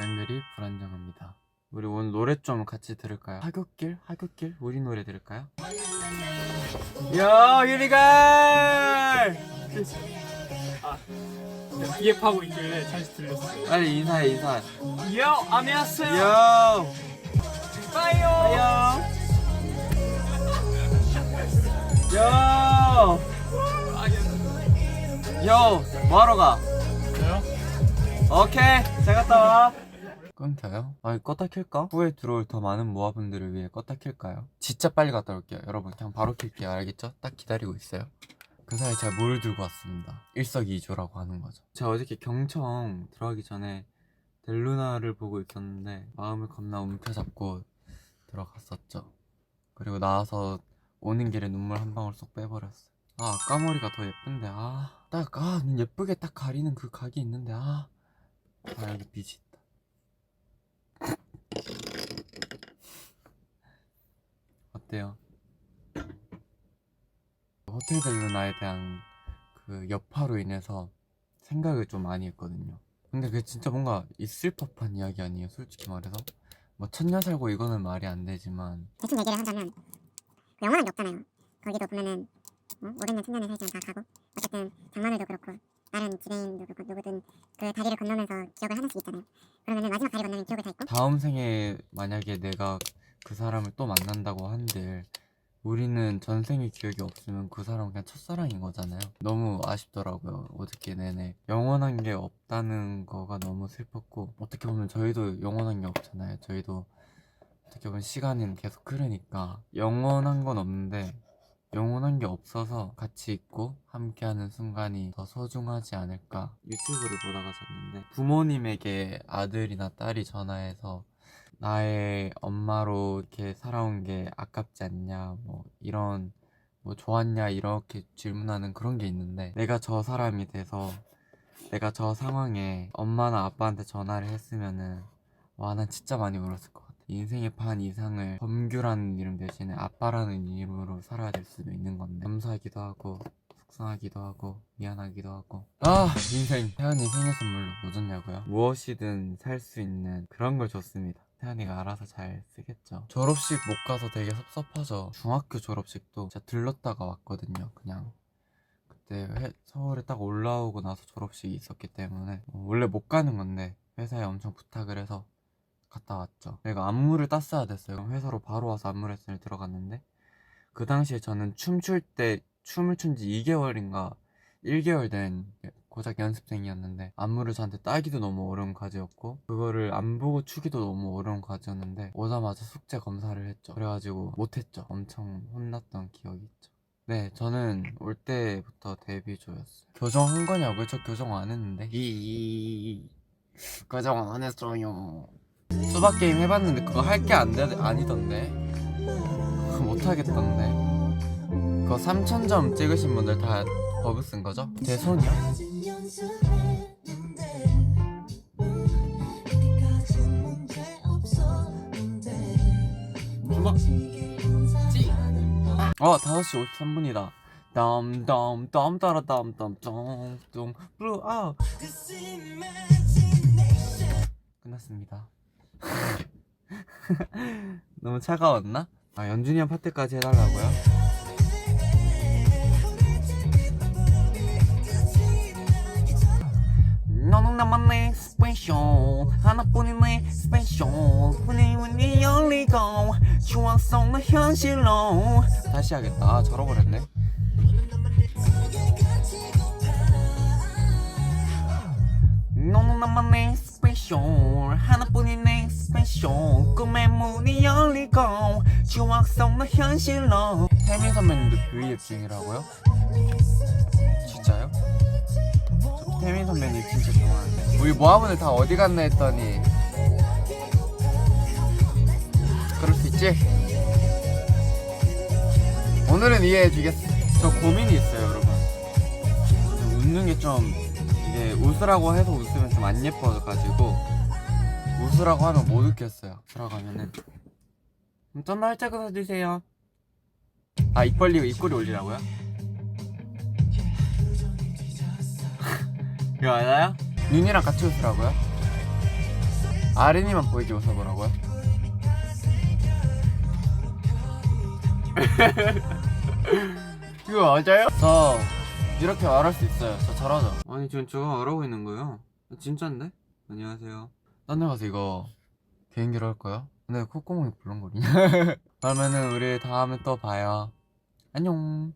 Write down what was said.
연결이 불안정합니다. 우리 오늘 노래 좀 같이 들을까요? 하굣길? 하굣길? 우리 노래 들을까요? 야 유리갈! 기획하고 있길래 다시 들렸어요. 빨리 인사해 인사. 요 안녕하세요. 요! 빠요. 요! 요! 요! 뭐하러 가? 오케이 잘 갔다 와. 끊겨요? 아니 껐다 킬까? 후에 들어올 더 많은 모아분들을 위해 껐다 킬까요? 진짜 빨리 갔다 올게요. 여러분 그냥 바로 킬게요. 알겠죠? 딱 기다리고 있어요. 그 사이에 제가 뭘 들고 왔습니다. 일석이조라고 하는 거죠. 제가 어저께 경청 들어가기 전에 델루나를 보고 있었는데 마음을 겁나 움켜잡고 들어갔었죠. 그리고 나와서 오는 길에 눈물 한 방울 쏙 빼버렸어요. 아 까머리가 더 예쁜데 아딱아 눈 예쁘게 딱 가리는 그 각이 있는데 아 아 여기 빛이 있다. 어때요? 호텔 델루나에 대한 그 여파로 인해서 생각을 좀 많이 했거든요. 근데 그게 진짜 뭔가 있을 법한 이야기 아니에요 솔직히 말해서? 뭐 천년 살고 이거는 말이 안 되지만. 대충 얘기를 그 영화는 없잖아요. 거기도 보면은 뭐 500년, 1000년을 살지만 다 가고 어쨌든 장마늘도 그렇고 다른 지배인도 그렇고 누구든 그 다리를 건너면서 기억을 하나씩 있잖아요. 그러면은 마지막 다리 건너면 기억을 다 있고 다음 생에 만약에 내가 그 사람을 또 만난다고 한들 우리는 전생의 기억이 없으면 그 사람은 그냥 첫사랑인 거잖아요. 너무 아쉽더라고요. 어저께 내내 영원한 게 없다는 거가 너무 슬펐고 어떻게 보면 저희도 영원한 게 없잖아요. 저희도 어떻게 보면 시간은 계속 흐르니까 영원한 건 없는데 없어서 같이 있고 함께하는 순간이 더 소중하지 않을까. 유튜브를 보다가 잤는데. 부모님에게 아들이나 딸이 전화해서 나의 엄마로 이렇게 살아온 게 아깝지 않냐 뭐 이런 뭐 좋았냐 이렇게 질문하는 그런 게 있는데 내가 저 사람이 돼서 내가 저 상황에 엄마나 아빠한테 전화를 했으면은 와 난 진짜 많이 울었을 것 같아. 인생의 반 이상을 범규라는 이름 대신에 아빠라는 이름으로 살아야 될 수도 있는 건데 감사하기도 하고 속상하기도 하고 미안하기도 하고. 아 인생. 태연이 생일 선물로 뭐 줬냐고요? 무엇이든 살 수 있는 그런 걸 줬습니다. 태연이가 알아서 잘 쓰겠죠. 졸업식 못 가서 되게 섭섭하죠. 중학교 졸업식도 진짜 들렀다가 왔거든요 그냥. 그때 회- 서울에 딱 올라오고 나서 졸업식이 있었기 때문에 어, 원래 못 가는 건데 회사에 엄청 부탁을 해서 갔다 왔죠. 내가 안무를 땄어야 됐어요. 회사로 바로 와서 안무 레슨을 들어갔는데 그 당시에 저는 춤출 때 춤을 춘 지 2개월인가 1개월 된 고작 연습생이었는데 안무를 저한테 따기도 너무 어려운 과제였고 그거를 안 보고 추기도 너무 어려운 과제였는데 오자마자 숙제 검사를 했죠. 그래가지고 못했죠. 엄청 혼났던 기억이 있죠. 네 저는 올 때부터 데뷔조였어요. 교정한 거냐고요? 저 교정 안 했는데. 이 교정 안 했어요. 수박 게임 해봤는데 그거 할 게 아니던데 못 하겠던데 그거 3,000점 찍으신 분들 다 버그 쓴 거죠? 제 손이요? 어 5시 53분이다 덤덤덤 따라 덤덤덤 블루 아웃 끝났습니다 너무 차가웠나? 아 연준이 형 파트까지 해달라고요? 너는 나만의 스페셜 하나뿐인 내 스페셜. 운이 열리고 추억 속의 현실로. 다시 하겠다. 아, 절어버렸네. 너는 나만의 스페셜 하나뿐인 내 스페셜. 꿈의 문이 열리고 속의 현실로. 태민 선배님도 V앱 중이라고요? 진짜요? 저 태민 선배님 진짜 좋아하는데. 우리 모아분들 다 어디 갔나 했더니. 그럴 수 있지? 오늘은 이해해주겠어. 저 고민이 있어요 여러분. 웃는 게 좀 이게 웃으라고 해서 웃으면 좀 안 예뻐져가지고 웃으라고 하면 못 웃겠어요. 들어가면은 좀 날짜 끊어주세요 아 입 벌리고 입꼬리 올리라고요? 이거 알아요? 윤이랑 같이 웃으라고요? 아린이만 보이게 웃어보라고요? 이거 맞아요? 저 이렇게 말할 수 있어요. 저 잘하죠. 아니 지금 저거 말하고 있는 거예요. 진짜인데? 안녕하세요. 딴 데 가서 이거 개인기로 할 거야? 근데 콧구멍이 불렁거리냐? 그러면은 우리 다음에 또 봐요. 안녕.